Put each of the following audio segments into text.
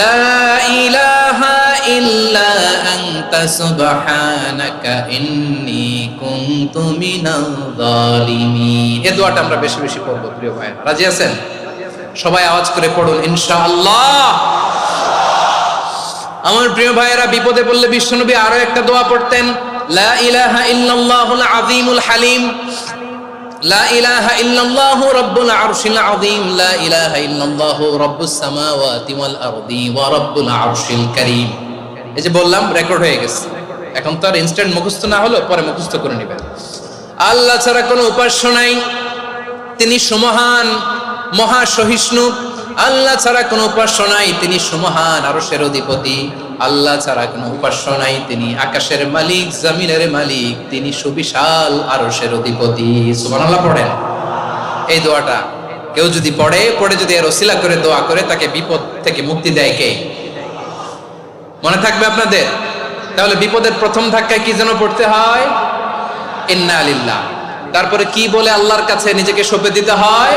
লা ইলাহা ইল্লা আনতা সুবহানাকা ইন্নী কুনতু মিনাল জালিমিন এই দোয়াটা আমরা বেশি বেশি পড়ব, প্রিয় ভাই রাজি আছেন? সবাই আওয়াজ করে পড়ুন, ইনশাআল্লাহ। আমার প্রিয় ভাইয়েরা, বিপদে পড়লে বিশ্বনবী আরও একটা দোয়া পড়তেন, লা ইলাহা ইল্লাল্লাহুল আযীমুল হালিম। লা ইলাহা ইল্লাল্লাহু রাব্বুল আরশিল আযীম, লা ওয়া এই যে বললাম রেকর্ড হয়ে গেছে। এখন তো আর ইনস্ট্যান্ট না পরে করে নেবেন। আল্লাহ ছাড়া কোনো তিনি সমহান, মহা সহিষ্ণু। আল্লাহ ছাড়া কোনো উপাস্য নাই। তিনি সমহান আরশের অধিপতি। আল্লাহ ছাড়া কোনো উপাস্য নাই। তিনি আকাশের মালিক, জমিনের মালিক। তিনি সুবিশাল আরশের অধিপতি। সুবহানাল্লাহ, পড়েন। এই দোয়াটা কেউ যদি পড়ে পড়ে যদি এর ওসিলা করে, দোয়া করে, তাকে বিপদ থেকে মুক্তি দেয় কে? মনে থাকবে আপনাদের? তাহলে বিপদের প্রথম ধাক্কায় কি যেন পড়তে হয়? ইন্না আলিল্লাহ তারপরে কি বলে আল্লাহর কাছে নিজেকে সঁপে দিতে হয়?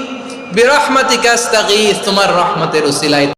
বিরহমাতিকা তোমার রহমতের উসিলায়